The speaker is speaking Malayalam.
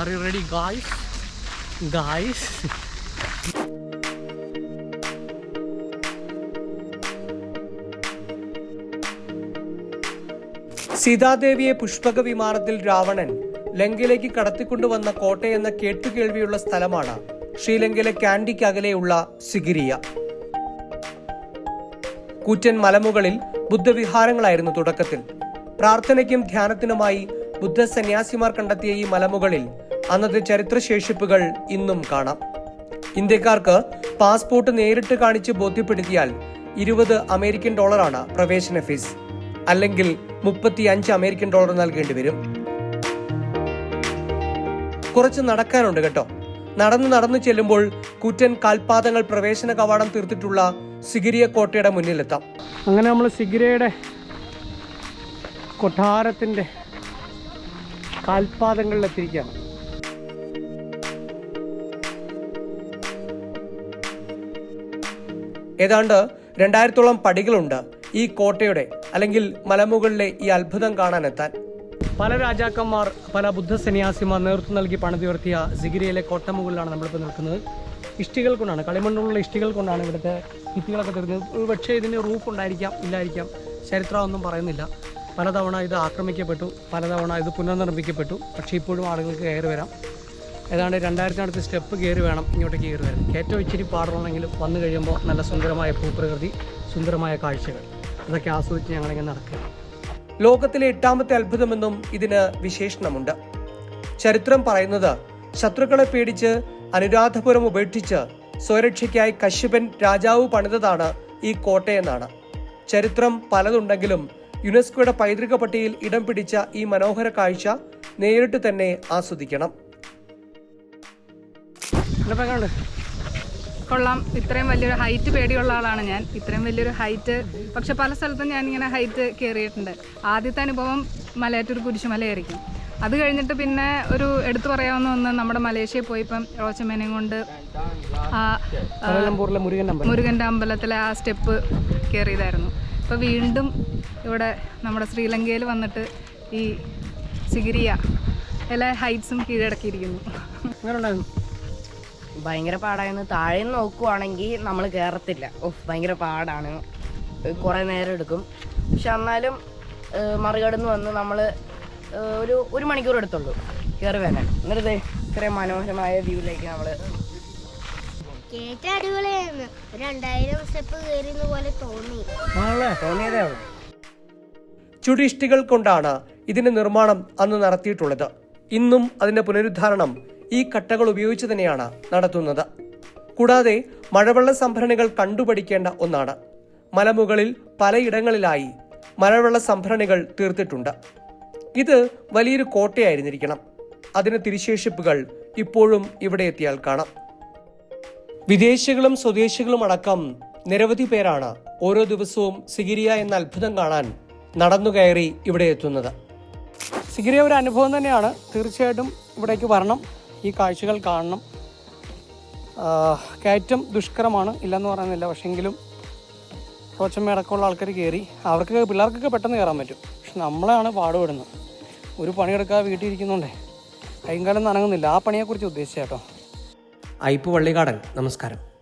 Are you ready guys guys സീതാദേവിയെ പുഷ്പക വിമാനത്തിൽ രാവണൻ ലങ്കയിലേക്ക് കടത്തിക്കൊണ്ടുവന്ന കോട്ടയെന്ന കേട്ടുകേൾവിയുള്ള സ്ഥലമാണ് ശ്രീലങ്കയിലെ കാൻഡിക്കകലെയുള്ള സിഗിരിയ. കൂറ്റൻ മലമുകളിൽ ബുദ്ധവിഹാരങ്ങളായിരുന്നു തുടക്കത്തിൽ. പ്രാർത്ഥനയ്ക്കും ധ്യാനത്തിനുമായി ബുദ്ധ സന്യാസിമാർ കണ്ടെത്തിയ ഈ മലമുകളിൽ അന്നത്തെ ചരിത്രശേഷിപ്പുകൾ ഇന്നും കാണാം. ഇന്ത്യക്കാർക്ക് പാസ്പോർട്ട് നേരിട്ട് കാണിച്ച് ബോധ്യപ്പെടുത്തിയാൽ ഇരുപത് അമേരിക്കൻ ഡോളറാണ് പ്രവേശന ഫീസ്. അല്ലെങ്കിൽ മുപ്പത്തി അഞ്ച് അമേരിക്കൻ ഡോളർ നൽകേണ്ടി വരും. കുറച്ച് നടക്കാനുണ്ട് കേട്ടോ. നടന്നു നടന്നു ചെല്ലുമ്പോൾ കുറ്റൻ കാൽപാദങ്ങൾ പ്രവേശന കവാടം തീർത്തിട്ടുള്ള സിഗിരിയ കോട്ടയുടെ മുന്നിലെത്താം. അങ്ങനെ നമ്മൾ സിഗിരയുടെ കൊട്ടാരത്തിന്റെ കാൽപാദങ്ങളിലെത്തിയിരിക്കുകയാണ്. ഏതാണ്ട് രണ്ടായിരത്തോളം പടികളുണ്ട് ഈ കോട്ടയുടെ അല്ലെങ്കിൽ മലമുകളിലെ ഈ അത്ഭുതം കാണാനെത്താൻ. പല രാജാക്കന്മാർ പല ബുദ്ധ സന്യാസിമാർ നേതൃത്വം നൽകി പണിതുയർത്തിയ സിഗിരിയിലെ കോട്ടമുകളിലാണ് നമ്മളിപ്പോൾ നിൽക്കുന്നത്. ഇഷ്ടികൾ കൊണ്ടാണ് കളിമണ്ണുള്ള ഇഷ്ടികൾ കൊണ്ടാണ് ഇവിടുത്തെ ഭിത്തികളൊക്കെ തീർന്നത് പക്ഷേ ഇതിന് റൂഫ് ഉണ്ടായിരിക്കാം ഇല്ലായിരിക്കാം ചരിത്രമൊന്നും പറയുന്നില്ല. പലതവണ ഇത് ആക്രമിക്കപ്പെട്ടു പലതവണ ഇത് പുനർനിർമ്മിക്കപ്പെട്ടു. പക്ഷേ ഇപ്പോഴും ആളുകൾക്ക് കയറി വരാം. ഏതാണ്ട് രണ്ടായിരത്തിനടുത്ത് സ്റ്റെപ്പ് കയറി വേണം ഇങ്ങോട്ടേക്ക് കയറി വരാൻ. ഏറ്റവും ഇച്ചിരി പാടുള്ളെങ്കിലും വന്നു കഴിയുമ്പോൾ നല്ല സുന്ദരമായ ഭൂപ്രകൃതി സുന്ദരമായ കാഴ്ചകൾ. അതൊക്കെ ആസ്വദിച്ച് ഞങ്ങളിങ്ങനെ നടക്കുക. ലോകത്തിലെ എട്ടാമത്തെ അത്ഭുതമെന്നും ഇതിന് വിശേഷണമുണ്ട്. ചരിത്രം പറയുന്നത് ശത്രുക്കളെ പേടിച്ച് അനുരാധപുരം ഉപേക്ഷിച്ച് സ്വരക്ഷയ്ക്കായി കശ്യപൻ രാജാവ് പണിതതാണ് ഈ കോട്ടയെന്നാണ്. ചരിത്രം പലതുണ്ടെങ്കിലും യുനെസ്കോയുടെ പൈതൃക പട്ടികയിൽ ഇടം പിടിച്ച ഈ മനോഹര കാഴ്ച നേരിട്ട് തന്നെ ആസ്വദിക്കണം. കൊള്ളാം. ഇത്രയും വലിയൊരു ഹൈറ്റ് പേടിയുള്ള ആളാണ് ഞാൻ. ഇത്രയും വലിയൊരു ഹൈറ്റ്. പക്ഷെ പല സ്ഥലത്തും ഞാൻ ഇങ്ങനെ ഹൈറ്റ് കയറിയിട്ടുണ്ട് ആദ്യത്തെ അനുഭവം മലയാറ്റൂർ കുരിശുമലയായിരിക്കും. അത് കഴിഞ്ഞിട്ട് പിന്നെ ഒരു എടുത്തു പറയാവുന്ന ഒന്ന് നമ്മുടെ മലേഷ്യയിൽ പോയിപ്പം റോച്ചമേനയും കൊണ്ട് ആ മുരുകന്റെ അമ്പലത്തിലെ ആ സ്റ്റെപ്പ് കയറിയതായിരുന്നു ഇപ്പോൾ വീണ്ടും ഇവിടെ നമ്മുടെ ശ്രീലങ്കയിൽ വന്നിട്ട് ഈ സിഗിരിയ എല്ലാ ഹൈറ്റ്സും കീഴടക്കിയിരിക്കുന്നു. ഭയങ്കര പാടായിരുന്നു. താഴെ നിന്ന് നോക്കുവാണെങ്കിൽ നമ്മൾ കയറത്തില്ല ഓഹ് ഭയങ്കര പാടാണ്. കുറേ നേരം എടുക്കും. പക്ഷെ എന്നാലും മറികടന്ന് വന്ന് നമ്മൾ ഒരു ഒരു മണിക്കൂർ എടുത്തുള്ളൂ. കയറി വരാൻ. എന്നിട്ട് ദേ ഇത്രയും മനോഹരമായ വ്യൂവിലേക്ക് നമ്മൾ കേറ്റ അടിപൊളിയായിരുന്നു ഒരു രണ്ടായിരം സ്റ്റെപ്പ് കയറിയുന്ന പോലെ തോന്നി. ആണല്ലേ? തോന്നിയതേ ഉള്ളൂ. ചുടിഷ്ടികൾ കൊണ്ടാണ് ഇതിന്റെ നിർമ്മാണം അന്ന് നടത്തിയിട്ടുള്ളത്. ഇന്നും അതിന്റെ പുനരുദ്ധാരണം ഈ കട്ടകൾ ഉപയോഗിച്ച് തന്നെയാണ് നടത്തുന്നത്. കൂടാതെ മഴവെള്ള സംഭരണികൾ കണ്ടുപഠിക്കേണ്ട ഒന്നാണ്. മലമുകളിൽ പലയിടങ്ങളിലായി മഴവെള്ള സംഭരണികൾ തീർത്തിട്ടുണ്ട്. ഇത് വലിയൊരു കോട്ടയായിരുന്നിരിക്കണം. അതിന് തിരിശേഷിപ്പുകൾ ഇപ്പോഴും ഇവിടെ എത്തിയാൽ കാണാം. വിദേശികളും സ്വദേശികളും അടക്കം നിരവധി പേരാണ് ഓരോ ദിവസവും സിഗിരിയ എന്ന അത്ഭുതം കാണാൻ നടന്നു കയറി ഇവിടെ എത്തുന്നത്. സിഗിരിയ ഒരു അനുഭവം തന്നെയാണ്. തീർച്ചയായിട്ടും ഇവിടേക്ക് വരണം. ഈ കാഴ്ചകൾ കാണണം. കയറ്റം ദുഷ്കരമാണ് ഇല്ലെന്ന് പറയുന്നില്ല. പക്ഷെങ്കിലും കുറച്ച് മേടക്കമുള്ള ആൾക്കാർ കയറി അവർക്ക് പിള്ളേർക്കൊക്കെ പെട്ടെന്ന് കയറാൻ പറ്റും. പക്ഷെ നമ്മളാണ് പാടുപെടുന്നത്. ഒരു പണിയെടുക്കാതെ വീട്ടിൽ ഇരിക്കുന്നുണ്ടേ കൈകാലം നനങ്ങുന്നില്ല. ആ പണിയെക്കുറിച്ച് ഉദ്ദേശിച്ചേട്ടോ ഐപ്പ് വള്ളികാടൻ നമസ്കാരം.